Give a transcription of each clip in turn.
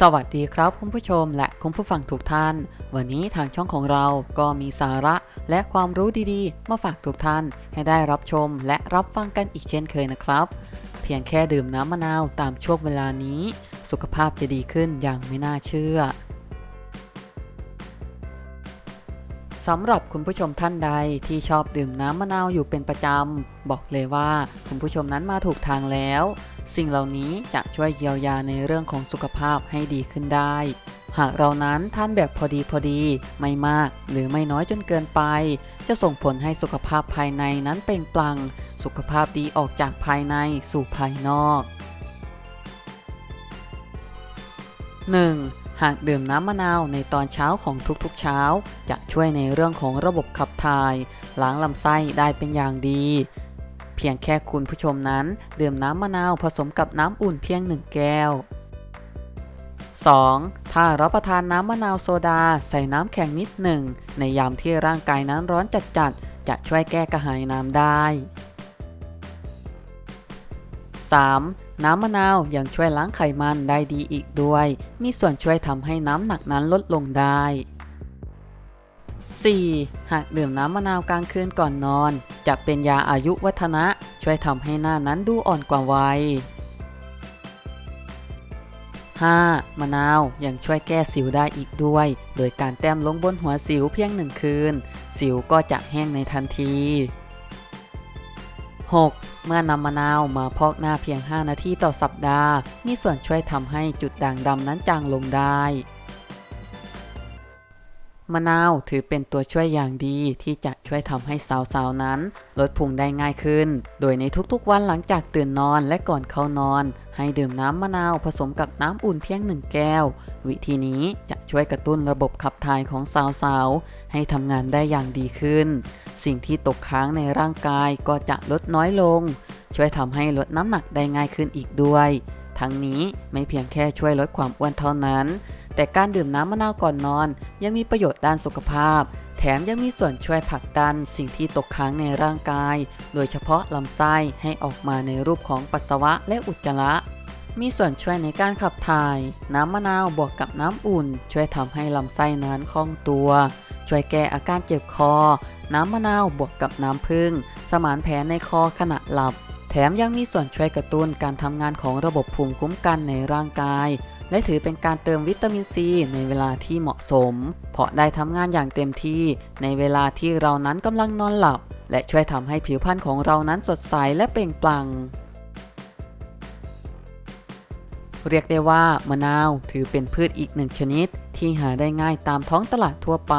สวัสดีครับคุณผู้ชมและคุณผู้ฟังทุกท่าน วันนี้ทางช่องของเราก็มีสาระและความรู้ดีๆ มาฝากทุกท่าน ให้ได้รับชมและรับฟังกันอีกเช่นเคยนะครับ เพียงแค่ดื่มน้ำมะนาวตามช่วงเวลานี้ สุขภาพจะดีขึ้นอย่างไม่น่าเชื่อ สำหรับคุณผู้ชมท่านใดที่ชอบดื่มน้ำมะนาวอยู่เป็นประจำ บอกเลยว่าคุณผู้ชมนั้นมาถูกทางแล้ว สิ่งเหล่านี้จะช่วยเยียวยาในเรื่องของสุขภาพให้ดีขึ้นได้ หากเรานั้นท่านแบบพอดีพอดี ไม่มากหรือไม่น้อยจนเกินไป จะส่งผลให้สุขภาพภายในนั้นเปล่งปลั่ง สุขภาพดีออกจากภายในสู่ภายนอก 1. หากดื่มน้ำมะนาวในตอนเช้าของทุกๆเช้า จะช่วยในเรื่องของระบบขับถ่าย ล้างลำไส้ได้เป็นอย่างดี เพียงแค่คุณผู้ชมนั้นดื่มน้ำมะนาวผสมกับน้ำอุ่นเพียง1แก้ว 2. ถ้ารับประทานน้ำมะนาวโซดาใส่น้ำแข็งนิดหนึ่ง ในยามที่ร่างกายนั้นร้อนจัดๆจะช่วยแก้กระหายน้ำได้ 3. น้ำมะนาวยังช่วยล้างไขมันได้ดีอีกด้วย มีส่วนช่วยทำให้น้ำหนักนั้นลดลงได้ 4. หากดื่มน้ำมะนาวกลางคืนก่อนนอน จะเป็นยาอายุวัฒนะ ช่วยทำให้หน้านั้นดูอ่อนกว่าวัย 5. มะนาวยังช่วยแก้สิวได้อีกด้วย โดยการแต้มลงบนหัวสิวเพียงหนึ่งคืน สิวก็จะแห้งในทันที 6. เมื่อนำมะนาวมาพอกหน้าเพียง 5 นาทีต่อสัปดาห์ มีส่วนช่วยทำให้จุดด่างดำนั้นจางลงได้ มะนาวถือเป็นตัวช่วยอย่างดีที่จะช่วยทำให้สาวๆนั้น ลดพุงได้ง่ายขึ้น โดยในทุกๆวันหลังจากตื่นนอนและก่อนเข้านอน ให้ดื่มน้ำมะนาวผสมกับน้ำอุ่นเพียงหนึ่งแก้ว วิธีนี้จะช่วยกระตุ้นระบบขับถ่ายของสาวๆให้ทำงานได้อย่างดีขึ้น สิ่งที่ตกค้างในร่างกายก็จะลดน้อยลง ช่วยทำให้ลดน้ำหนักได้ง่ายขึ้นอีกด้วย ทั้งนี้ไม่เพียงแค่ช่วยลดความอ้วนเท่านั้น แต่การดื่มน้ำมะนาวก่อนนอน ยังมีประโยชน์ด้านสุขภาพ แถมยังมีส่วนช่วยผลักดันสิ่งที่ตกค้างในร่างกาย โดยเฉพาะลำไส้ให้ออกมาในรูปของปัสสาวะและอุจจาระมีส่วนช่วยในการขับถ่าย น้ำมะนาวบวกกับน้ำอุ่น ช่วยทำให้ลำไส้นั้นคล่องตัว ช่วยแก้อาการเจ็บคอ น้ำมะนาวบวกกับน้ำผึ้งสมานแผลในคอขณะหลับ แถมยังมีส่วนช่วยกระตุ้นการทำงานของระบบภูมิคุ้มกันในร่างกาย และถือเป็นการเติมวิตามินซีในเวลาที่เหมาะสม เพราะได้ทำงานอย่างเต็มที่ในเวลาที่เรานั้นกำลังนอนหลับ และช่วยทำให้ผิวพรรณของเรานั้นสดใสและเปล่งปลั่งเรียกได้ว่ามะนาวถือเป็นพืชอีกหนึ่งชนิด ที่หาได้ง่ายตามท้องตลาดทั่วไป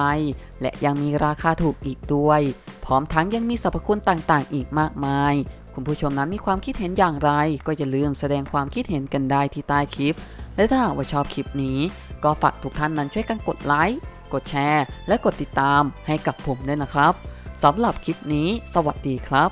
และยังมีราคาถูกอีกด้วย พร้อมทั้งยังมีสรรพคุณต่างๆ อีกมากมาย คุณผู้ชมนั้นมีความคิดเห็นอย่างไร ก็อย่าลืมแสดงความคิดเห็นกันได้ที่ใต้คลิป และถ้าหากว่าชอบคลิปนี้ ก็ฝากทุกท่านนั้นช่วยกันกดไลค์กดแชร์ และกดติดตามให้กับผมด้วยนะครับสำหรับคลิปนี้ สวัสดีครับ